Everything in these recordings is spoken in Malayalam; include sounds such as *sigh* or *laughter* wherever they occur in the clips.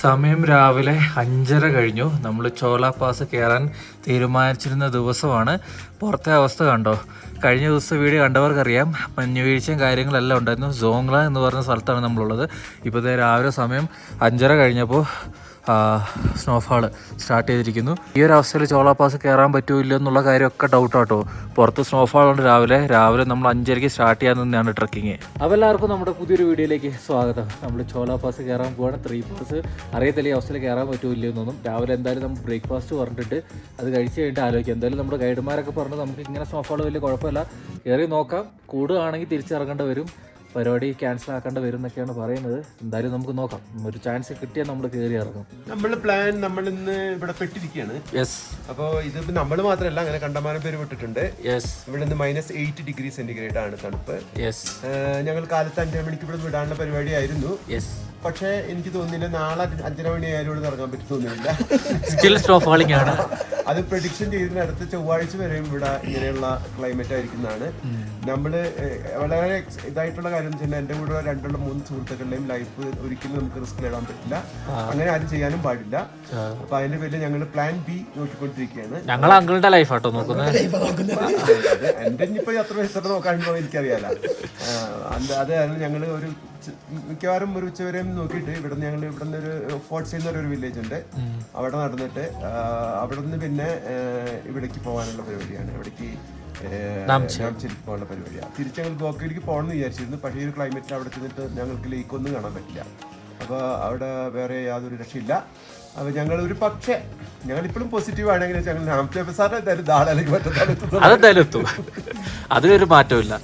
സമയം രാവിലെ അഞ്ചര കഴിഞ്ഞു. നമ്മൾ ചോല പാസ് കയറാൻ തീരുമാനിച്ചിരുന്ന ദിവസമാണ്. പുറത്തെ അവസ്ഥ കണ്ടോ? കഴിഞ്ഞ ദിവസം വീഡിയോ കണ്ടവർക്കറിയാം. മഞ്ഞ് വീഴ്ചയും കാര്യങ്ങളെല്ലാം ഉണ്ടായിരുന്നു. സോങ്ല എന്ന് പറഞ്ഞ സ്ഥലത്താണ് നമ്മളുള്ളത്. ഇപ്പോൾ ദേ രാവിലെ സമയം അഞ്ചര കഴിഞ്ഞപ്പോൾ സ്നോഫാൾ സ്റ്റാർട്ട് ചെയ്തിരിക്കുന്നു. ഈ ഒരു അവസ്ഥയിൽ ചോള പാസ് കയറാൻ പറ്റൂല്ല എന്നുള്ള കാര്യമൊക്കെ ഡൗട്ടാട്ടോ പുറത്ത് സ്നോഫാൾ ഉണ്ട് രാവിലെ. രാവിലെ നമ്മൾ അഞ്ചരയ്ക്ക് സ്റ്റാർട്ട് ചെയ്യാൻ തന്നെയാണ് ട്രക്കിങ് അപ്പോൾ എല്ലാവർക്കും നമ്മുടെ പുതിയൊരു വീഡിയോയിലേക്ക് സ്വാഗതം. നമ്മൾ ചോല പാസ് കയറാൻ പോവാണ്. ത്രീ പാസ് അറിയത്തില്ല ഈ അവസ്ഥയിൽ കയറാൻ പറ്റൂല്ല എന്നൊന്നും. രാവിലെ എന്തായാലും നമ്മൾ ബ്രേക്ക്ഫാസ്റ്റ് പറഞ്ഞിട്ട് അത് കഴിച്ച് കഴിഞ്ഞിട്ട് ആലോചിക്കാം. എന്തായാലും നമ്മുടെ ഗൈഡുമാരൊക്കെ പറഞ്ഞു നമുക്ക് ഇങ്ങനെ സ്നോഫാൾ വലിയ കുഴപ്പമില്ല. കയറി നോക്കാം. കൂടുകയാണെങ്കിൽ തിരിച്ചിറങ്ങേണ്ടി വരും. പരിപാടി ക്യാൻസൽ ആക്കേണ്ടി വരും എന്നൊക്കെയാണ് പറയുന്നത്. എന്തായാലും നമുക്ക് നോക്കാം. ഒരു ചാൻസ് കിട്ടിയാൽ നമ്മൾ കയറി ഇറങ്ങും. നമ്മൾ പ്ലാൻ നമ്മൾ ഇന്ന് ഇവിടെ പെട്ടിരിക്കുകയാണ്. യെസ് അപ്പോൾ ഇത് നമ്മൾ മാത്രമല്ല അങ്ങനെ കണ്ടമാനം പേര് വിട്ടിട്ടുണ്ട്. യെസ് ഇവിടെ നിന്ന് മൈനസ് എയ്റ്റ് ഡിഗ്രി സെന്റിഗ്രേഡ് ആണ് തണുപ്പ്. യെസ് ഞങ്ങൾ കാലത്ത് അഞ്ചര മണിക്ക് ഇവിടെ വിടാനുള്ള പരിപാടിയായിരുന്നു. യെസ് പക്ഷേ എനിക്ക് തോന്നുന്നില്ല നാളെ അഞ്ചര മണി ആയാലും ഇവിടെ ഇറങ്ങാൻ പറ്റി തോന്നുന്നില്ല. സ്റ്റിൽ സ്നോഫാളിംഗ് ആണ്. അത് പ്രഡിക്ഷൻ ചെയ്തതിന് അടുത്ത ചൊവ്വാഴ്ച വരെയും ഇവിടെ ഇങ്ങനെയുള്ള ക്ലൈമറ്റ് ആയിരിക്കുന്നതാണ്. നമ്മൾ വളരെ ഇതായിട്ടുള്ള കാര്യം എന്ന് വെച്ചാൽ എന്റെ കൂടെ രണ്ടുള്ള മൂന്ന് സുഹൃത്തുക്കളുടെയും ലൈഫ് ഒരിക്കലും നമുക്ക് റിസ്ക് നേടാൻ പറ്റില്ല. അങ്ങനെ ആരും ചെയ്യാനും പാടില്ല. അപ്പൊ അതിന്റെ പേരിൽ ഞങ്ങൾ പ്ലാൻ ബി നോക്കിക്കൊണ്ടിരിക്കുകയാണ്. ഞങ്ങൾ അങ്കിളുടെ ലൈഫ് ആട്ടോ നോക്കുന്നത് എന്റെ ഇനിയിപ്പോ എത്ര വയസ്സോടെ നോക്കാൻ എനിക്കറിയാല അത് കാരണം ഞങ്ങൾ ഒരു മിക്കവാറും ഒരു ഉച്ചവരെയും നോക്കിയിട്ട് ഇവിടെ നിന്ന് ഞങ്ങൾ ഇവിടെ നിന്ന് ഒരു ഫോർട്ട്സ് ഒരു വില്ലേജ് ഉണ്ട് അവിടെ നടന്നിട്ട് അവിടെ നിന്ന് പിന്നെ ഇവിടേക്ക് പോകാനുള്ള പരിപാടിയാണ്. ഇവിടേക്ക് പോകാനുള്ള പരിപാടിയാണ് തിരിച്ച് ഞങ്ങൾ ഗോക്കയിലേക്ക് പോകണമെന്ന് വിചാരിച്ചിരുന്നു. പക്ഷേ ഒരു ക്ലൈമറ്റിൽ അവിടെ ചെന്നിട്ട് ഞങ്ങൾക്ക് ലേക്ക് ഒന്നും കാണാൻ പറ്റില്ല. അപ്പോൾ അവിടെ വേറെ യാതൊരു രക്ഷയില്ല. അപ്പോൾ ഞങ്ങൾ ഒരു പക്ഷേ ഞങ്ങൾ ഇപ്പോഴും പോസിറ്റീവ് ആണെങ്കിൽ ഞങ്ങൾ നാംചേപ്പ് സാറിനെ എന്തായാലും നാളെ പറ്റത്താലെത്തുന്നത് അതെന്തായാലും എത്തും. അതിലൊരു മാറ്റമില്ല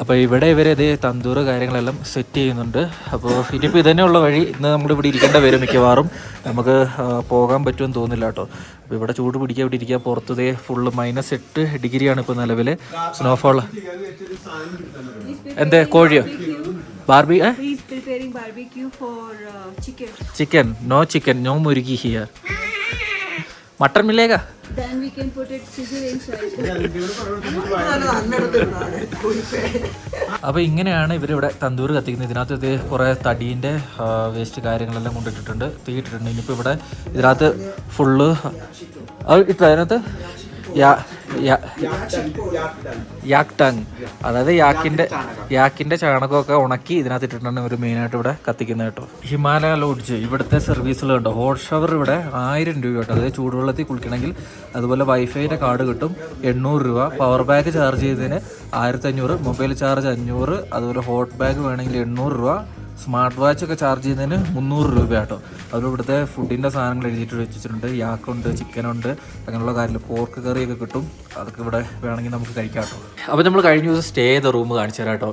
അപ്പോൾ ഇവിടെ ഇവർ ഇതേ തന്തൂറ് കാര്യങ്ങളെല്ലാം സെറ്റ് ചെയ്യുന്നുണ്ട്. അപ്പോൾ ഇനിയിപ്പോൾ ഇതന്നെയുള്ള വഴി ഇന്ന് നമ്മൾ ഇവിടെ ഇരിക്കേണ്ട വരും മിക്കവാറും നമുക്ക് പോകാൻ പറ്റുമെന്ന് തോന്നില്ല കേട്ടോ. അപ്പോൾ ഇവിടെ ചൂട് പിടിക്കാൻ ഇവിടെ ഇരിക്കുക പുറത്തതേ ഫുള്ള് മൈനസ് എട്ട് ഡിഗ്രിയാണ് ഇപ്പോൾ നിലവിൽ സ്നോഫോൾ എന്തേ? കോഴിയോ? ബാർബി. ചിക്കൻ നോ ചിക്കൻ നോ മുരുകി ഹിയർ മട്ടൺ മില്ലേക്കാ. അപ്പോൾ ഇങ്ങനെയാണ് ഇവരിവിടെ തന്തൂർ കത്തിക്കുന്നത്. ഇതിനകത്ത് ഇത് കുറേ തടീന്റെ വേസ്റ്റ് കാര്യങ്ങളെല്ലാം കൊണ്ടിട്ടിട്ടുണ്ട് തീയിട്ടിട്ടുണ്ട്. ഇനിയിപ്പോ ഇനിയിപ്പോൾ ഇവിടെ ഇതിനകത്ത് ഫുള്ള് ഇട്ടു അതിനകത്ത്? യാ- യാക് ടങ് അതായത് യാക്കിന്റെ യാക്കിന്റെ ചാണകമൊക്കെ ഉണക്കി ഇതിനകത്ത് ഇട്ടിട്ടാണ് ഒരു മെയിനായിട്ട് ഇവിടെ കത്തിക്കുന്നത് കേട്ടോ. ഹിമാലയ ലോഡ്ജ് ഇവിടുത്തെ സർവീസുകൾ കേട്ടോ ഹോട്ട് ഷവർ ഇവിടെ ആയിരം രൂപ കേട്ടോ. അതായത് ചൂടുവെള്ളത്തിൽ കുളിക്കണമെങ്കിൽ അതുപോലെ വൈഫൈയുടെ കാർഡ് കിട്ടും. എണ്ണൂറ് രൂപ. പവർ ബാങ്ക് ചാർജ് ചെയ്തതിന് ആയിരത്തി അഞ്ഞൂറ് മൊബൈൽ ചാർജ് അഞ്ഞൂറ്. അതുപോലെ ഹോട്ട് ബാഗ് വേണമെങ്കിൽ എണ്ണൂറ് രൂപ. സ്മാർട്ട് വാച്ച് ഒക്കെ ചാർജ് ചെയ്യുന്നതിന് മുന്നൂറ് രൂപ കേട്ടോ അതിൽ ഇവിടുത്തെ ഫുഡിന്റെ സാധനങ്ങൾ എഴുതിയിട്ട് വെച്ചിട്ടുണ്ട്. യാക്കുണ്ട് ചിക്കനുണ്ട് അങ്ങനെയുള്ള കാര്യങ്ങൾ. പോർക്ക് കറിയൊക്കെ കിട്ടും. അതൊക്കെ ഇവിടെ വേണമെങ്കിൽ നമുക്ക് കഴിക്കാം കേട്ടോ. അപ്പോൾ നമ്മൾ കഴിഞ്ഞ ദിവസം സ്റ്റേ ചെയ്ത റൂം കാണിച്ചു തരാം കേട്ടോ.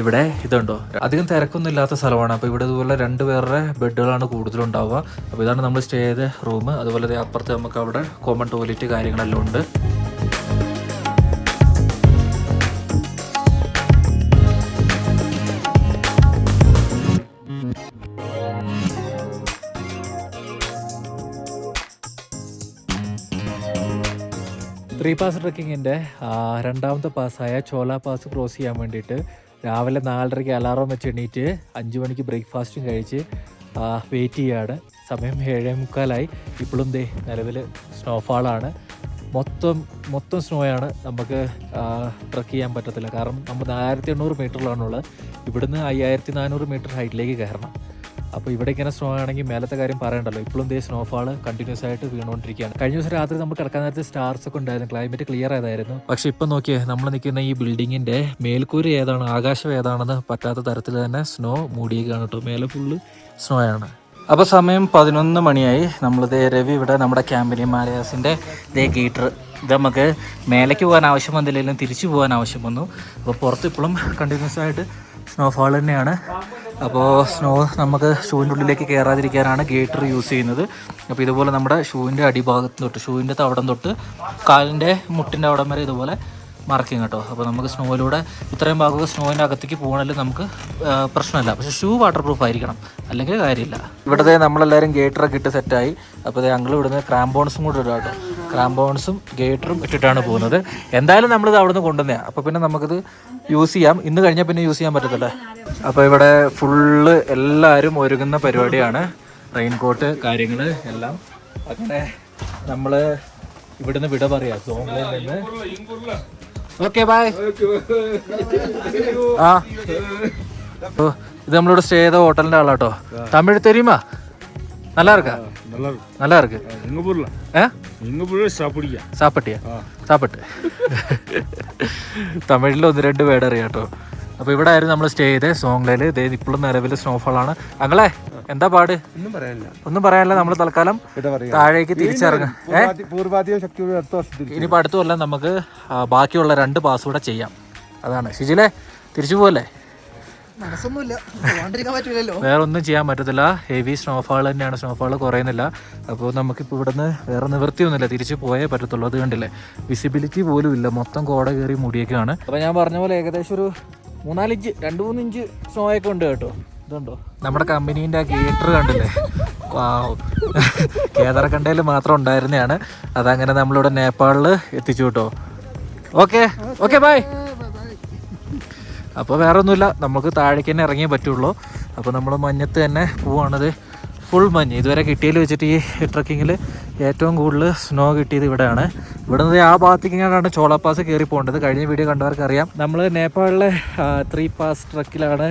ഇവിടെ ഇതുണ്ടോ? അധികം തിരക്കൊന്നും ഇല്ലാത്ത സ്ഥലമാണ്. അപ്പോൾ ഇവിടെ ഇതുപോലെ രണ്ട് പേരുടെ ബെഡുകളാണ് കൂടുതലുണ്ടാവുക. അപ്പോൾ ഇതാണ് നമ്മൾ സ്റ്റേ ചെയ്ത റൂം അതുപോലെ അപ്പുറത്ത് നമുക്ക് അവിടെ കോമൺ ടോയ്ലറ്റ് കാര്യങ്ങളെല്ലാം ഉണ്ട്. ത്രീ പാസ് ട്രക്കിങ്ങിന്റെ രണ്ടാമത്തെ പാസ്സായ ചോല പാസ് ക്രോസ് ചെയ്യാൻ വേണ്ടിയിട്ട് രാവിലെ നാലരയ്ക്ക് അലാറം വെച്ച് എണീറ്റ് അഞ്ച് മണിക്ക് ബ്രേക്ക്ഫാസ്റ്റും കഴിച്ച് വെയിറ്റ് ചെയ്യാണ്. സമയം ഏഴേ മുക്കാലായി. ഇപ്പോഴും ദേ നിലവിൽ സ്നോഫാളാണ് മൊത്തം മൊത്തം സ്നോയാണ് നമുക്ക് ട്രക്ക് ചെയ്യാൻ പറ്റത്തില്ല. കാരണം നമ്മൾ ആയിരത്തി എണ്ണൂറ് മീറ്ററിലാണുള്ളത് ഇവിടുന്ന് അയ്യായിരത്തി നാനൂറ് മീറ്റർ ഹൈറ്റിലേക്ക് കയറണം. അപ്പോൾ ഇവിടെ ഇങ്ങനെ സ്നോ ആണെങ്കിൽ മേലത്തെ കാര്യം പറയണ്ടല്ലോ. ഇപ്പോഴും ദേ സ്നോഫാൾ കണ്ടിന്യൂസ് ആയിട്ട് വീണുകൊണ്ടിരിക്കുകയാണ്. കഴിഞ്ഞ ദിവസം രാത്രി നമ്മൾ കിടക്കാൻ നേരത്തെ സ്റ്റാർസ് ഒക്കെ ഉണ്ടായിരുന്നു. ക്ലൈമറ്റ് ക്ലിയർ ആയതായിരുന്നു. പക്ഷെ ഇപ്പം നോക്കിയേ നമ്മൾ നിൽക്കുന്ന ഈ ബിൽഡിങ്ങിന്റെ മേൽക്കൂര ഏതാണ് ആകാശം ഏതാണെന്ന് പറ്റാത്ത തരത്തിൽ തന്നെ സ്നോ മൂടിയേക്കാണ് കേട്ടോ. മേലെ ഫുള്ള് സ്നോ ആണ്. അപ്പോൾ സമയം പതിനൊന്ന് മണിയായി. നമ്മളിത് രവി ഇവിടെ നമ്മുടെ ക്യാമ്പിനി മാലയാസിന്റെ ദേ ഗീറ്റർ ഇത് നമുക്ക് മേലേക്ക് പോകാൻ ആവശ്യം വന്നില്ലെങ്കിലും തിരിച്ചു പോകാൻ ആവശ്യം വന്നു. അപ്പോൾ പുറത്ത് ഇപ്പോഴും കണ്ടിന്യൂസ് ആയിട്ട് സ്നോഫാൾ തന്നെയാണ്. അപ്പോൾ സ്നോ നമുക്ക് ഷൂവിന്റെ ഉള്ളിലേക്ക് കയറാതിരിക്കാനാണ് ഗേറ്റർ യൂസ് ചെയ്യുന്നത്. അപ്പോൾ ഇതുപോലെ നമ്മുടെ ഷൂവിന്റെ അടിഭാഗത്ത് തൊട്ട് ഷൂവിന്റെ തവടം തൊട്ട് കാലിന്റെ മുട്ടിന്റെ അവിടം വരെ ഇതുപോലെ മറക്കും കേട്ടോ. അപ്പോൾ നമുക്ക് സ്നോയിലൂടെ ഇത്രയും ഭാഗമൊക്കെ സ്നോയിന്റെ അകത്തേക്ക് പോകണമെങ്കിൽ നമുക്ക് പ്രശ്നമല്ല. പക്ഷേ ഷൂ വാട്ടർ പ്രൂഫ് ആയിരിക്കണം. അല്ലെങ്കിൽ കാര്യമില്ല. ഇവിടുത്തെ നമ്മളെല്ലാവരും ഗേറ്ററൊക്കെ ഇട്ട് സെറ്റായി അപ്പോൾ ഞങ്ങൾ ഇവിടുന്ന് ക്രാംബോൺസും കൂടെ ഇടുക കേട്ടോ. ക്രാംബോൺസും ഗേറ്ററും ഇട്ടിട്ടാണ് പോകുന്നത്. എന്തായാലും നമ്മളിത് അവിടുന്ന് കൊണ്ടുവന്നേ അപ്പോൾ പിന്നെ നമുക്കിത് യൂസ് ചെയ്യാം. ഇന്ന് കഴിഞ്ഞാൽ പിന്നെ യൂസ് ചെയ്യാൻ പറ്റത്തില്ല. അപ്പോൾ ഇവിടെ ഫുള്ള് എല്ലാവരും ഒരുങ്ങുന്ന പരിപാടിയാണ്. റെയിൻകോട്ട് കാര്യങ്ങൾ എല്ലാം. അങ്ങനെ നമ്മൾ ഇവിടുന്ന് വിട പറയാം. സോങ്ങിൽ നിന്ന്. ഓക്കെ ബായ് ആ. ഇത് നമ്മളിവിടെ സ്റ്റേ ചെയ്ത ഹോട്ടലിന്റെ ആളാട്ടോ. തമിഴ് തെരിയുമാ நல்லா இருக்கா நல்லா இருக்கும் நல்லா இருக்கு எங்க ஊர்ல ஆ எங்க ஊர்ல சாப்பிடுங்க സാപ്പട്ടിയാ സാപ്പട്ട് തമിഴിൽ ഒന്ന് രണ്ട് വേർഡ് അറിയാം കേട്ടോ അപ്പോൾ ഇവിടെ ആയിരുന്നു നമ്മൾ സ്റ്റേ ചെയ്തത് സോങ്ലയിൽ ഇതേ ഇപ്പോഴും നിലവിൽ സ്നോഫോൾ ആണ് അങ്ങളെ എന്താ പാട് ഒന്നും പറയാനില്ല ഒന്നും പറയാനില്ല നമ്മൾ തൽക്കാലം എന്താ പറയാ താഴേക്ക് തിരിച്ചിറങ്ങും ഏ പൂർവാധികം ശക്തിയോട് അടുത്ത വർഷത്തിൽ ഇനിയിപ്പോൾ അടുത്ത കൊല്ലം നമുക്ക് ആ, ബാക്കിയുള്ള രണ്ട് പാസ് കൂടെ ചെയ്യാം അതാണ് ഷിജിലെ തിരിച്ചു പോവല്ലേ മനസ്സൊന്നുമില്ല പോകാണ്ടിരിക്കാൻ പറ്റൂലല്ലോ വേറെ ഒന്നും ചെയ്യാൻ പറ്റത്തില്ല. ഹെവി സ്നോഫാൾ തന്നെയാണ്. സ്നോഫാൾ കുറയുന്നില്ല. അപ്പോൾ നമുക്കിപ്പോൾ ഇവിടുന്ന് വേറെ നിവൃത്തിയൊന്നുമില്ല. തിരിച്ച് പോയേ പറ്റത്തുള്ളൂ. അത് കണ്ടില്ലേ? വിസിബിലിറ്റി പോലും ഇല്ല. മൊത്തം കോട കയറി മുടിയൊക്കെയാണ് അപ്പോൾ ഞാൻ പറഞ്ഞ പോലെ ഏകദേശം ഒരു മൂന്നാലിഞ്ച് രണ്ട് മൂന്ന് ഇഞ്ച് സ്നോ ഒക്കെ ഉണ്ട് കേട്ടോ. ഇതുണ്ടോ? നമ്മുടെ കമ്പനീന്റെ ആ ഗേറ്റർ കണ്ടില്ലേ? വാവ്. കേദാർഖണ്ഡയിൽ മാത്രം ഉണ്ടായിരുന്നതാണ്. അതങ്ങനെ നമ്മളിവിടെ നേപ്പാളിൽ എത്തിച്ചു കേട്ടോ. ഓക്കെ ഓക്കെ ബൈ അപ്പോൾ വേറെ ഒന്നുമില്ല നമുക്ക് താഴേക്ക് തന്നെ ഇറങ്ങിയേ പറ്റുള്ളൂ. അപ്പോൾ നമ്മൾ മഞ്ഞത്ത് തന്നെ പോവാണത്. ഫുൾ മഞ്ഞ്. ഇതുവരെ കിട്ടിയതിൽ വെച്ചിട്ട് ഈ ട്രക്കിങ്ങിൽ ഏറ്റവും കൂടുതൽ സ്നോ കിട്ടിയത് ഇവിടെയാണ്. ഇവിടെ നിന്ന് ആ ഭാഗത്തേക്ക് ഇങ്ങനെയാണ് ചോള പാസ് കയറി പോകേണ്ടത്? കഴിഞ്ഞ വീഡിയോ കണ്ടവർക്ക് അറിയാം. നമ്മൾ നേപ്പാളിലെ ത്രീ പാസ് ട്രക്കിലാണ്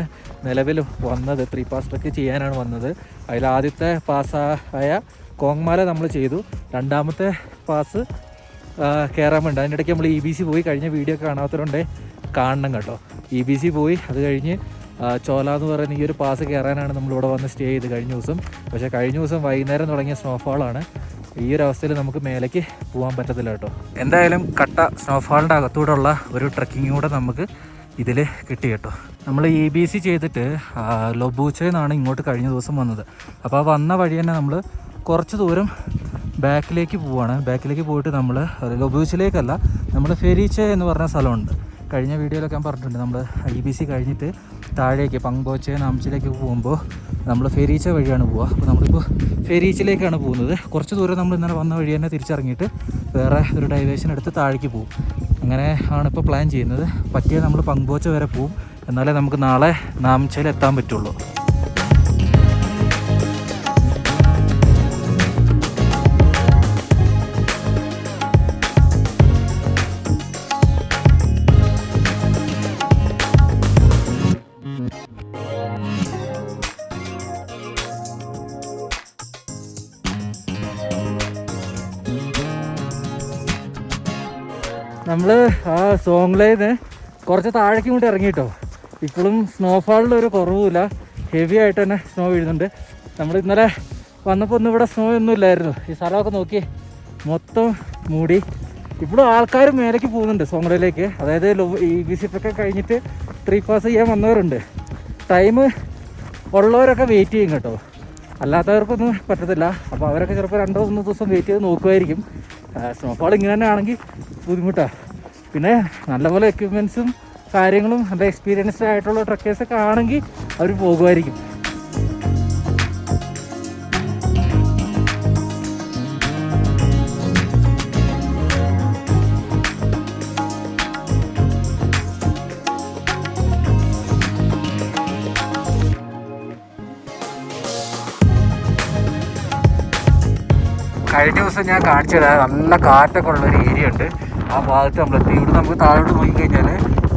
നിലവിൽ വന്നത്. ത്രീ പാസ് ട്രക്ക് ചെയ്യാനാണ് വന്നത്. അതിൽ ആദ്യത്തെ പാസ്സായ കോങ്മാല നമ്മൾ ചെയ്തു. രണ്ടാമത്തെ പാസ് കയറാൻ വേണ്ടി. അതിനിടയ്ക്ക് നമ്മൾ ഇ ബി സി പോയി. കഴിഞ്ഞ വീഡിയോ കാണാത്തവരുണ്ടെ. കാണണം കേട്ടോ. ഇ ബി സി പോയി. അത് കഴിഞ്ഞ് ചോല എന്ന് പറയുന്ന ഈ ഒരു പാസ് കയറാനാണ് നമ്മളിവിടെ വന്ന് സ്റ്റേ ചെയ്ത് കഴിഞ്ഞ ദിവസം. പക്ഷേ കഴിഞ്ഞ ദിവസം വൈകുന്നേരം തുടങ്ങിയ സ്നോഫാളാണ് ഈ ഒരു അവസ്ഥയിൽ നമുക്ക് മേലേക്ക് പോകാൻ പറ്റത്തില്ല കേട്ടോ. എന്തായാലും കട്ട സ്നോഫാളിന്റെ അകത്തൂടെയുള്ള ഒരു ട്രക്കിംഗ് കൂടെ നമുക്ക് ഇതിൽ കിട്ടി കേട്ടോ. നമ്മൾ ഇ ബി സി ചെയ്തിട്ട് ലൊബൂച്ചയിൽ നിന്നാണ് ഇങ്ങോട്ട് കഴിഞ്ഞ ദിവസം വന്നത്. അപ്പോൾ ആ വന്ന വഴി തന്നെ നമ്മൾ കുറച്ച് ദൂരം ബാക്കിലേക്ക് പോവാണ്. ബാക്കിലേക്ക് പോയിട്ട് നമ്മൾ ലൊബൂച്ചിലേക്കല്ല നമ്മൾ ഫെരീച്ച എന്ന് പറഞ്ഞ സ്ഥലമുണ്ട്. കഴിഞ്ഞ വീഡിയോയിലൊക്കെ ഞാൻ പറഞ്ഞിട്ടുണ്ട്. നമ്മൾ ഐ ബി സി കഴിഞ്ഞിട്ട് താഴേക്ക് പങ്കോച്ച നാംച്ചിലേക്ക് പോകുമ്പോൾ നമ്മൾ ഫെരീച്ച വഴിയാണ് പോവുക. അപ്പോൾ നമ്മളിപ്പോൾ ഫെരീച്ചിലേക്കാണ് പോകുന്നത്. കുറച്ച് ദൂരം നമ്മൾ ഇന്നലെ വന്ന വഴി തന്നെ തിരിച്ചിറങ്ങിയിട്ട് വേറെ ഒരു ഡൈവേഷൻ എടുത്ത് താഴേക്ക് പോകും. അങ്ങനെ ആണ് ഇപ്പോൾ പ്ലാൻ ചെയ്യുന്നത്. പറ്റിയാൽ നമ്മൾ പങ്കോച്ച വരെ പോവും. എന്നാലേ നമുക്ക് നാളെ നാംച്ചയിൽ എത്താൻ പറ്റുള്ളൂ. നമ്മൾ ആ സോങ്ലേന്ന് കുറച്ച് താഴേക്ക് ഇറങ്ങി കേട്ടോ ഇപ്പോഴും സ്നോഫാളിന്റെ ഒരു കുറവുമില്ല. ഹെവി ആയിട്ട് തന്നെ സ്നോ വീഴുന്നുണ്ട്. നമ്മൾ ഇന്നലെ വന്നപ്പോൾ ഒന്നും ഇവിടെ സ്നോ ഒന്നും ഇല്ലായിരുന്നു. ഈ സ്ഥലമൊക്കെ നോക്കി മൊത്തം മൂടി. ഇപ്പോഴും ആൾക്കാർ മേലേക്ക് പോകുന്നുണ്ട് സോങ്ലയിലേക്ക് അതായത് ഈ വിസിറ്റൊക്കെ കഴിഞ്ഞിട്ട് ത്രീ പാസ് ചെയ്യാൻ വന്നവരുണ്ട്. ടൈം ഉള്ളവരൊക്കെ വെയിറ്റ് ചെയ്യും കേട്ടോ. അല്ലാത്തവർക്കൊന്നും പറ്റത്തില്ല. അപ്പോൾ അവരൊക്കെ ചിലപ്പോൾ രണ്ടോ മൂന്നോ ദിവസം വെയിറ്റ് ചെയ്ത് നോക്കുമായിരിക്കും സ്നോഫാൾ ഇങ്ങനെ തന്നെ ആണെങ്കിൽ ബുദ്ധിമുട്ടാണ് പിന്നെ നല്ലപോലെ എക്യുപ്മെൻസും കാര്യങ്ങളും നല്ല എക്സ്പീരിയൻസ്ഡ് ആയിട്ടുള്ള ട്രക്കേഴ്സൊക്കെ ആണെങ്കിൽ അവർ പോകുമായിരിക്കും. കഴിഞ്ഞ ദിവസം ഞാൻ കാണിച്ചു തരാം നല്ല കാറ്റൊക്കെ ഉള്ള ഒരു ഏരിയ ഉണ്ട്. ആ ഭാഗത്ത് നമ്മളെത്തി ഇവിടെ നമുക്ക് താഴോട്ട് നോക്കിക്കഴിഞ്ഞാൽ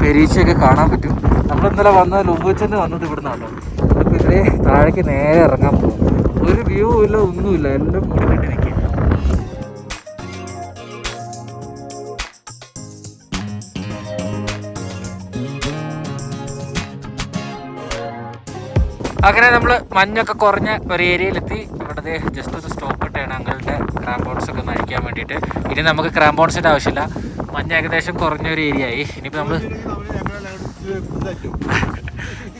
പെരീച്ചയൊക്കെ കാണാൻ പറ്റും. നമ്മൾ ഇന്നലെ വന്ന ലുബുച്ചെന്ന് വന്നത് ഇവിടെ നിന്നാണല്ലോ നമുക്ക് ഇതിലെ താഴേക്ക് നേരെ ഇറങ്ങാൻ പോകും ഒരു വ്യൂ ഇല്ല ഒന്നുമില്ല എല്ലാം കൂടി നിൽക്കുക അങ്ങനെ നമ്മൾ മഞ്ഞൊക്കെ കുറഞ്ഞ ഒരു ഏരിയയിലെത്തി. ഇവിടുത്തെ ജസ്റ്റ് ഒന്ന് സ്റ്റോപ്പ് ഇട്ടാണ് അങ്ങളുടെ ക്രാംബോൺസ് ഒക്കെ നയിക്കാൻ വേണ്ടിയിട്ട്. ഇനി നമുക്ക് ക്രാംബോൺസിന്റെ ആവശ്യമില്ല. മഞ്ഞ ഏകദേശം കുറഞ്ഞൊരു ഏരിയ ആയി. ഇനിയിപ്പോൾ നമ്മൾ *laughs*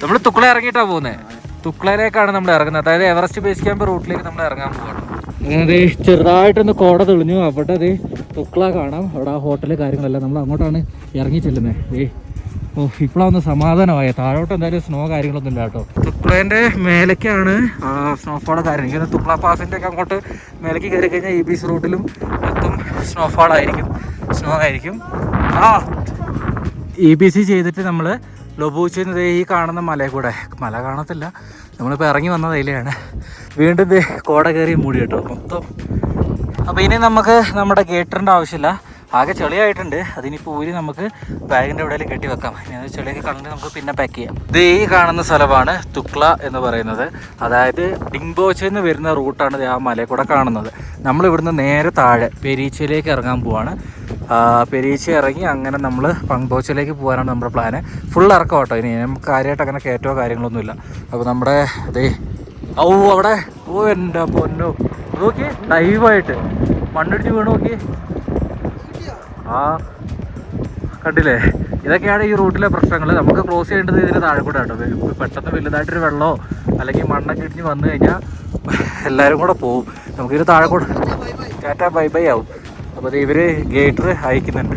നമ്മൾ തുക്കള ഇറങ്ങിയിട്ടാണ് പോകുന്നത് തുക്കളയിലേക്കാണ് നമ്മൾ ഇറങ്ങുന്നത്. അതായത് എവറസ്റ്റ് ബേസ് ക്യാമ്പ് റൂട്ടിലേക്ക് നമ്മൾ ഇറങ്ങാൻ പോകണം അതെ ചെറുതായിട്ടൊന്ന് കോട തെളിഞ്ഞു. അവിടെ അത് തുക്കള കാണാം. അവിടെ ആ ഹോട്ടൽ കാര്യങ്ങളെല്ലാം നമ്മൾ അങ്ങോട്ടാണ് ഇറങ്ങി ചെല്ലുന്നത് ഏ ഓ ഇപ്പോഴൊന്ന് സമാധാനമായ. താഴോട്ട് എന്തായാലും സ്നോ കാര്യങ്ങളൊന്നും ഇല്ല കേട്ടോ. തുപ്ലേന്റെ മേലേക്കാണ് സ്നോഫോൾ കാര്യം എനിക്ക് തുപ്ല പാസിന്റെ ഒക്കെ അങ്ങോട്ട് മേലേക്ക് കയറി കഴിഞ്ഞാൽ ഇ ബീസ് റൂട്ടിലും മൊത്തം സ്നോഫോൾ ആയിരിക്കും. സ്നോ ആയിരിക്കും. ആ ഇ ബി സി ചെയ്തിട്ട് നമ്മൾ ലൊബൂച്ചിന്ന് ഈ കാണുന്ന മലയിൽ കൂടെ. മല കാണത്തില്ല. നമ്മളിപ്പോൾ ഇറങ്ങി വന്നത് അതിലെയാണ് വീണ്ടും കോട കയറി മൂടി കേട്ടോ. മൊത്തം. അപ്പോൾ ഇനി നമുക്ക് നമ്മുടെ ഗേറ്ററിന്റെ ആവശ്യമില്ല. ആകെ ചെളിയായിട്ടുണ്ട്. അതിനിപ്പോൾ ഊരി നമുക്ക് ബാഗിന്റെ ഇവിടെ കെട്ടി വെക്കാം. ഇനി ചെളിയൊക്കെ കളഞ്ഞ് നമുക്ക് പിന്നെ പാക്ക് ചെയ്യാം. ഇത് ഈ കാണുന്ന സ്ഥലമാണ് തുക്ല എന്ന് പറയുന്നത്. അതായത് ഡിംബോച്ചയിൽ നിന്ന് വരുന്ന റൂട്ടാണ് ആ മലയിൽ കൂടെ കാണുന്നത്. നമ്മൾ ഇവിടുന്ന് നേരെ താഴെ പെരീച്ചയിലേക്ക് ഇറങ്ങാൻ പോവാണ്. പെരീച്ച ഇറങ്ങി അങ്ങനെ നമ്മൾ പങ്പോച്ചിലേക്ക് പോകാനാണ് നമ്മുടെ പ്ലാന് ഫുൾ ഇറക്കം കേട്ടോ ഇനി നമുക്ക് കാര്യമായിട്ട് അങ്ങനെ കയറ്റോ കാര്യങ്ങളൊന്നുമില്ല അപ്പോൾ നമ്മുടെ അതേ ഔ അവിടെ. ഓ എന്റെ പൊന്നോ. നോക്കി ലൈവായിട്ട് മണ്ണിടിച്ച് വീണ് നോക്കി ആ കണ്ടില്ലേ? ഇതൊക്കെയാണ് ഈ റൂട്ടിലെ പ്രശ്നങ്ങൾ നമുക്ക് ക്രോസ് ചെയ്യേണ്ടത് ഇതിന് താഴെ കൂടെ കേട്ടോ പെട്ടെന്ന് വലുതായിട്ടൊരു വെള്ളമോ അല്ലെങ്കിൽ മണ്ണൊക്കെ ഇടിഞ്ഞ് വന്നു കഴിഞ്ഞാൽ എല്ലാവരും കൂടെ പോവും. നമുക്കിത് താഴെ കൂടെ ബൈ ബൈ ആവും. അപ്പോൾ ഇവർ ഗേറ്റർ അയക്കുന്നുണ്ട്.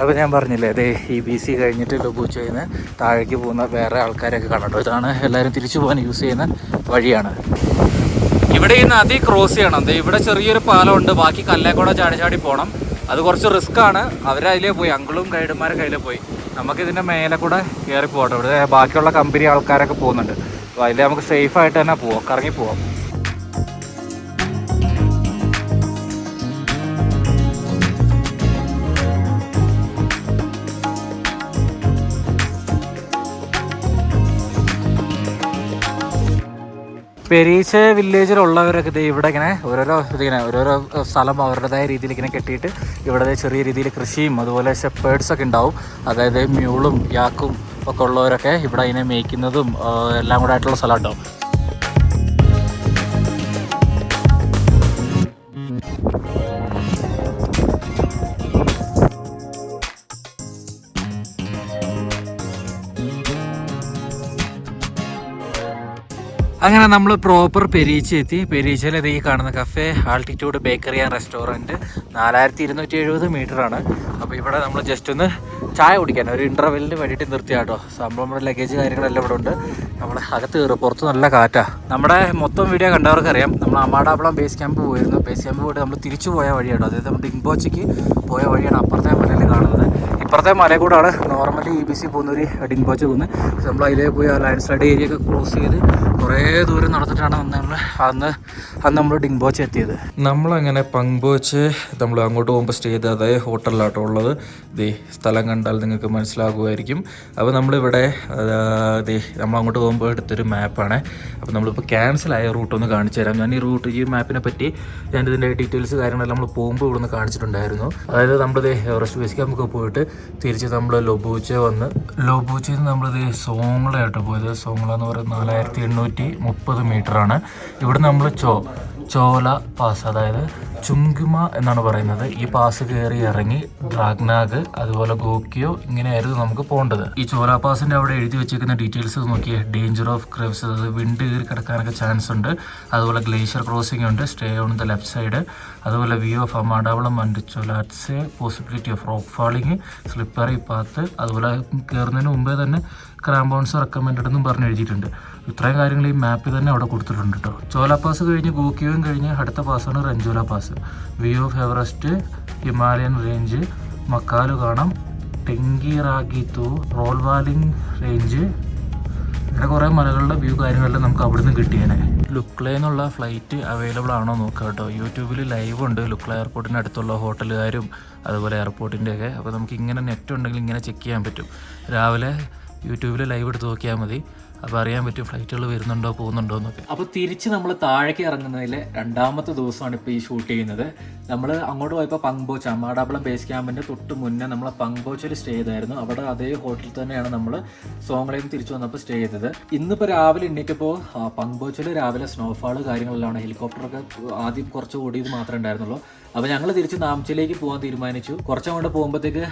അപ്പോൾ ഞാൻ പറഞ്ഞില്ലേ അതെ ഈ ബി സി കഴിഞ്ഞിട്ട് ലബു ഉച്ച കഴിഞ്ഞ് താഴേക്ക് പോകുന്ന വേറെ ആൾക്കാരൊക്കെ കാണാം കേട്ടോ. ഇതാണ് എല്ലാവരും തിരിച്ചു പോകാൻ യൂസ് ചെയ്യുന്ന വഴിയാണ്. ഇവിടെ ഈ നദി ക്രോസ് ചെയ്യണം. ഇവിടെ ചെറിയൊരു പാലമുണ്ട് ബാക്കി കല്ലേക്കൂടെ ചാടി ചാടി പോകണം അത് കുറച്ച് റിസ്ക് ആണ്. അവരതിലേ പോയി. അങ്കിളും ഗൈഡുമാരെ കയ്യിലേ പോയി. നമുക്ക് ഇതിന്റെ മേലെ കൂടെ കയറി പോകട്ടെ. ഇവിടെ ബാക്കിയുള്ള കമ്പനി ആൾക്കാരൊക്കെ പോകുന്നുണ്ട്. അപ്പോൾ അതിൽ നമുക്ക് സേഫായിട്ട് തന്നെ പോവാം. കറങ്ങി പോവാം. പെരീച്ച വില്ലേജിലുള്ളവരൊക്കെ ഇത് ഇവിടെ ഇങ്ങനെ ഓരോരോ ഇതിങ്ങനെ ഓരോരോ സ്ഥലം അവരുടേതായ രീതിയിൽ ഇങ്ങനെ കെട്ടിയിട്ട് ഇവിടെ ചെറിയ രീതിയിൽ കൃഷിയും അതുപോലെ ഷെപ്പേഡ്സ് ഒക്കെ ഉണ്ടാവും. അതായത് മ്യൂളും യാക്കും ഒക്കെ ഉള്ളവരൊക്കെ ഇവിടെ ഇതിനെ മേയ്ക്കുന്നതും എല്ലാം കൂടെ ആയിട്ടുള്ള സ്ഥലം ഉണ്ടാവും. അങ്ങനെ നമ്മൾ പ്രോപ്പർ പെരീച്ച എത്തി പെരീച്ചയിൽ ഈ കാണുന്ന cafe altitude bakery and restaurant നാലായിരത്തി ഇരുന്നൂറ്റി എഴുപത് മീറ്റർ ആണ് അപ്പോൾ ഇവിടെ നമ്മൾ ജസ്റ്റ് ഒന്ന് ചായ കുടിക്കാൻ ഒരു ഇന്റർവെല്ലിന് വേണ്ടിയിട്ട് നിർത്തിയാട്ടോ സംഭവം നമ്മുടെ ലഗേജ് കാര്യങ്ങളെല്ലാം ഇവിടെ ഉണ്ട്. നമ്മൾ അകത്ത് കയറും. പുറത്ത് നല്ല കാറ്റാ. നമ്മുടെ മൊത്തം വീഡിയോ കണ്ടവർക്കറിയാം. നമ്മൾ അമ്മാടാപ്പളം ബേസ് ക്യാമ്പ് പോയിരുന്നു. ബേസ് ക്യാമ്പ് പോയിട്ട് നമ്മൾ തിരിച്ചു പോയ വഴിയാട്ടോ. അതായത് നമ്മൾ ഡിംബോച്ചയ്ക്ക് പോയ വഴിയാണ് അപ്പുറത്തെ മലയിൽ കാണുന്നത്. ഇപ്പുറത്തെ മലയിൽ കൂടാണ്. നോർമലി ഇ ബി സി പോകുന്ന ഒരു ഡിംബോച്ച പോകുന്നത് നമ്മൾ അതിലേ പോയി ആ ലാൻഡ് സ്ലൈഡ് ഏരിയ ഒക്കെ ക്രോസ് ചെയ്ത് കുറേ ദൂരം നടന്നിട്ടാണ് നമ്മൾ അന്ന് അന്ന് നമ്മൾ ഡിംബോച്ച എത്തിയത്. നമ്മളങ്ങനെ പങ്കുവച്ച് നമ്മൾ അങ്ങോട്ട് പോകുമ്പോൾ സ്റ്റേ ചെയ്ത് അതേ ഹോട്ടലിലാട്ടോ ഉള്ളത്. ദേ സ്ഥലം കണ്ടാൽ നിങ്ങൾക്ക് മനസ്സിലാകുമായിരിക്കും. അപ്പോൾ നമ്മളിവിടെ ദേ നമ്മൾ അങ്ങോട്ട് പോകുമ്പോൾ എടുത്തൊരു മാപ്പാണ് അപ്പോൾ നമ്മളിപ്പോൾ ക്യാൻസൽ ആയ റൂട്ട് ഒന്ന് കാണിച്ചു തരാം. ഞാൻ ഈ റൂട്ട് ഈ മാപ്പിനെ പറ്റി ഞാൻ ഇതിന്റെ ഡീറ്റെയിൽസ് കാര്യങ്ങളെല്ലാം നമ്മൾ പോകുമ്പോൾ ഇവിടെ നിന്ന് കാണിച്ചിട്ടുണ്ടായിരുന്നു. അതായത് നമ്മൾ ദേ ബേസ് ക്യാമ്പൊക്കെ പോയിട്ട് തിരിച്ച് നമ്മൾ ലൊബൂച്ച വന്ന് ലൊബൂച്ചയിൽ നിന്ന് നമ്മളിത് സോങ്ങളായിട്ട് പോയത്. സോങ്ങള എന്ന് പറയുന്നത് നാലായിരത്തി എണ്ണൂറ്റി മുപ്പത് മീറ്ററാണ്. ഇവിടെ നമ്മൾ ചോ ചോല പാസ് അതായത് ചുങ്കുമ എന്നാണ് പറയുന്നത്. ഈ പാസ് കയറി ഇറങ്ങി ഡ്രാഗ്നാഗ് അതുപോലെ ഗോക്കിയോ ഇങ്ങനെയായിരുന്നു നമുക്ക് പോകേണ്ടത്. ഈ ചോല പാസിന്റെ അവിടെ എഴുതി വെച്ചിരിക്കുന്ന ഡീറ്റെയിൽസ് നോക്കിയേ. ഡേഞ്ചർ ഓഫ് ക്രിവ്സ് വിൻഡ് കയറി കിടക്കാനൊക്കെ ചാൻസ് ഉണ്ട്. അതുപോലെ ഗ്ലേഷ്യർ ക്രോസിംഗ് ഉണ്ട് stay on the left side അതുപോലെ view of Ama Dablam and Cholatse possibility of rock falling slippery path അതുപോലെ കയറുന്നതിന് മുമ്പേ തന്നെ ക്രാംബോൺസ് റെക്കമെൻഡ് എന്നും പറഞ്ഞ് എഴുതിയിട്ടുണ്ട്. ഇത്രയും കാര്യങ്ങൾ ഈ മാപ്പിൽ തന്നെ അവിടെ കൊടുത്തിട്ടുണ്ട് കേട്ടോ ചോല പാസ് കഴിഞ്ഞ് ഗോക്കിയോയും കഴിഞ്ഞ് അടുത്ത പാസ്സാണ് Renjo La pass view of Everest Himalayan range Makalu കാണാം. ടെങ്കി റാഗിത്തു റോൾ വാലിംഗ് റേഞ്ച് ഇവിടെ കുറേ മലകളുടെ വ്യൂ കാര്യങ്ങളെല്ലാം നമുക്ക് അവിടെ നിന്ന് കിട്ടിയേനെ. ലുക്ലേ എന്നുള്ള ഫ്ലൈറ്റ് അവൈലബിൾ ആണോ നോക്കുക കേട്ടോ യൂട്യൂബിൽ ലൈവ് ഉണ്ട്. ലുക്ല എയർപോർട്ടിന്റെ അടുത്തുള്ള ഹോട്ടലുകാരും അതുപോലെ എയർപോർട്ടിന്റെയൊക്കെ അപ്പോൾ നമുക്ക് ഇങ്ങനെ നെറ്റ് ഉണ്ടെങ്കിൽ ഇങ്ങനെ ചെക്ക് ചെയ്യാൻ പറ്റും. രാവിലെ യൂട്യൂബിൽ ലൈവ് എടുത്ത് നോക്കിയാൽ മതി. അപ്പോൾ അറിയാൻ പറ്റും ഫ്ലൈറ്റുകൾ വരുന്നുണ്ടോ പോകുന്നുണ്ടോ എന്നൊക്കെ. അപ്പോൾ തിരിച്ച് നമ്മൾ താഴേക്ക് ഇറങ്ങുന്നതിലെ രണ്ടാമത്തെ ദിവസമാണ് ഇപ്പോൾ ഈ ഷൂട്ട് ചെയ്യുന്നത്. നമ്മൾ അങ്ങോട്ട് പോയപ്പോൾ പങ്ബോച്ച് അമ്മാടാപ്പളം ബേസ് ക്യാമ്പിന്റെ തൊട്ട് മുന്നേ നമ്മൾ പങ്ബോച്ചിൽ സ്റ്റേ ചെയ്തായിരുന്നു. അവിടെ അതേ ഹോട്ടലിൽ തന്നെയാണ് നമ്മൾ സോങ്ങളയിൽ തിരിച്ചു വന്നപ്പോൾ സ്റ്റേ ചെയ്തത്. ഇന്നിപ്പോൾ രാവിലെ എണ്ണീറ്റപ്പോൾ പങ്ബോച്ചിൽ രാവിലെ സ്നോഫാൾ കാര്യങ്ങളെല്ലാം ഹെലികോപ്റ്ററൊക്കെ ആദ്യം കുറച്ച് ഓടിയത് മാത്രമേ ഉണ്ടായിരുന്നുള്ളൂ. അപ്പോൾ ഞങ്ങൾ തിരിച്ച് നാംചിലേക്ക് പോകാൻ തീരുമാനിച്ചു. കുറച്ചങ്ങോട്ട് പോകുമ്പോഴത്തേക്ക്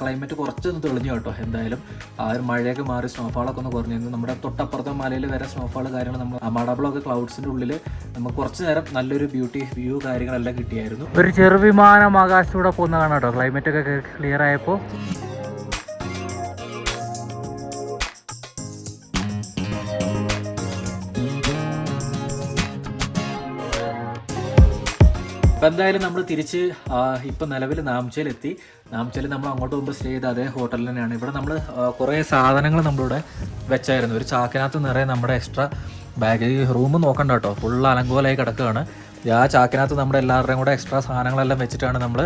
ക്ലൈമറ്റ് കുറച്ചൊന്ന് തെളിഞ്ഞു കേട്ടോ. എന്തായാലും ആ ഒരു മഴയൊക്കെ മാറി സ്നോഫാളൊക്കെ ഒന്ന് കുറഞ്ഞിരുന്നു നമ്മുടെ തൊട്ടപ്പുറത്തെ മലയിൽ വരെ സ്നോഫാൾ കാര്യങ്ങൾ നമ്മൾ അമാഡാബിളൊക്കെ ക്ലൗഡ്സിന്റെ ഉള്ളിൽ നമുക്ക് കുറച്ച് നേരം നല്ലൊരു ബ്യൂട്ടി വ്യൂ കാര്യങ്ങളെല്ലാം കിട്ടിയായിരുന്നു. ഒരു ചെറുവിമാനം ആകാശത്തൂടെ പോകുന്ന കാണാം കേട്ടോ ക്ലൈമറ്റ് ഒക്കെ ക്ലിയർ ആയപ്പോൾ അപ്പം എന്തായാലും നമ്മൾ തിരിച്ച് ഇപ്പം നിലവിൽ നാംചയിലെത്തി നാംചയിൽ നമ്മൾ അങ്ങോട്ട് മുമ്പ് സ്റ്റേ ചെയ്ത അതേ ഹോട്ടലിൽ തന്നെയാണ്. ഇവിടെ നമ്മൾ കുറേ സാധനങ്ങൾ നമ്മളിവിടെ വെച്ചായിരുന്നു. ഒരു ചാക്കിനകത്ത് നിറയെ നമ്മുടെ എക്സ്ട്രാ ബാഗ് റൂം നോക്കണ്ട കേട്ടോ. ഫുൾ അലങ്കോലായി കിടക്കുകയാണ്. ആ ചാക്കിനകത്ത് നമ്മുടെ എല്ലാവരുടെയും കൂടെ എക്സ്ട്രാ സാധനങ്ങളെല്ലാം വെച്ചിട്ടാണ് നമ്മൾ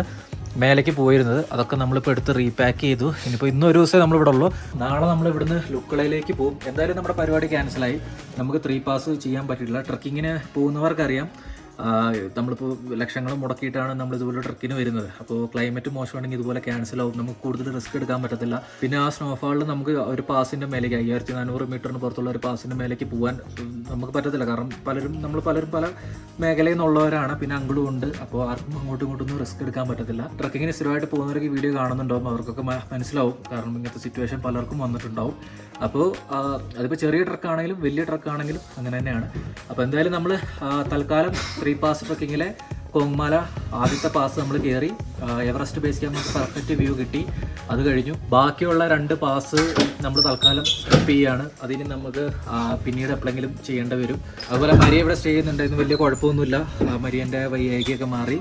മേലേക്ക് പോയിരുന്നത്. അതൊക്കെ നമ്മളിപ്പോൾ എടുത്ത് റീപാക്ക് ചെയ്തു. ഇനിയിപ്പോൾ ഇന്ന് ഒരു ദിവസമേ നമ്മളിവിടെ ഉള്ളൂ. നാളെ നമ്മൾ ഇവിടുന്ന് ലുക്കളയിലേക്ക് പോകും. എന്തായാലും നമ്മുടെ പരിപാടി ക്യാൻസലായി നമുക്ക് ത്രീ പാസ് ചെയ്യാൻ പറ്റില്ല ട്രക്കിങ്ങിന് പോകുന്നവർക്കറിയാം. നമ്മളിപ്പോൾ ലക്ഷങ്ങൾ മുടക്കിയിട്ടാണ് നമ്മൾ ഇതുപോലെ ട്രക്കിന് വരുന്നത്. അപ്പോൾ ക്ലൈമറ്റ് മോശമാണെങ്കിൽ ഇതുപോലെ ക്യാൻസൽ ആവും. നമുക്ക് കൂടുതൽ റിസ്ക് എടുക്കാൻ പറ്റത്തില്ല. പിന്നെ ആ സ്നോഫാളിൽ നമുക്ക് ഒരു പാസിന്റെ മേലേക്ക് അയ്യായിരത്തി നാനൂറ് മീറ്ററിന് പുറത്തുള്ള ഒരു പാസിന്റെ മേലേക്ക് പോകാൻ നമുക്ക് പറ്റത്തില്ല. കാരണം പലരും നമ്മൾ പലരും പല മേഖലയിൽ നിന്നുള്ളവരാണ്. പിന്നെ അങ്കിളും ഉണ്ട്. അപ്പോൾ ആർക്കും അങ്ങോട്ടും ഇങ്ങോട്ടൊന്നും റിസ്ക് എടുക്കാൻ പറ്റത്തില്ല. ട്രക്കിങ്ങിന് സ്ഥിരമായിട്ട് പോകുന്നവർക്ക് വീഡിയോ കാണുന്നുണ്ടാവും. അവർക്കൊക്കെ മനസ്സിലാവും. കാരണം ഇങ്ങനത്തെ സിറ്റുവേഷൻ പലർക്കും വന്നിട്ടുണ്ടാവും. അപ്പോൾ അതിപ്പോൾ ചെറിയ ട്രക്കാണെങ്കിലും വലിയ ട്രക്കാണെങ്കിലും അങ്ങനെ തന്നെയാണ്. അപ്പോൾ എന്തായാലും നമ്മൾ തൽക്കാലം ത്രീ പാസ് ട്രക്കിങ്ങിലെ കോങ്മാല ആദ്യത്തെ പാസ് നമ്മൾ കയറി Everest base camp perfect view കിട്ടി. അത് കഴിഞ്ഞു. ബാക്കിയുള്ള രണ്ട് പാസ് നമ്മൾ തൽക്കാലം സ്കിപ്പ് ചെയ്യാണ്. അതിന് നമുക്ക് പിന്നീട് എപ്പോഴെങ്കിലും ചെയ്യേണ്ടി വരും. അതുപോലെ മരിയ ഇവിടെ സ്റ്റേ ചെയ്യുന്നുണ്ടായിരുന്നു വലിയ കുഴപ്പമൊന്നുമില്ല. മരിയന്റെ വയ്യായികയൊക്കെ മാറി.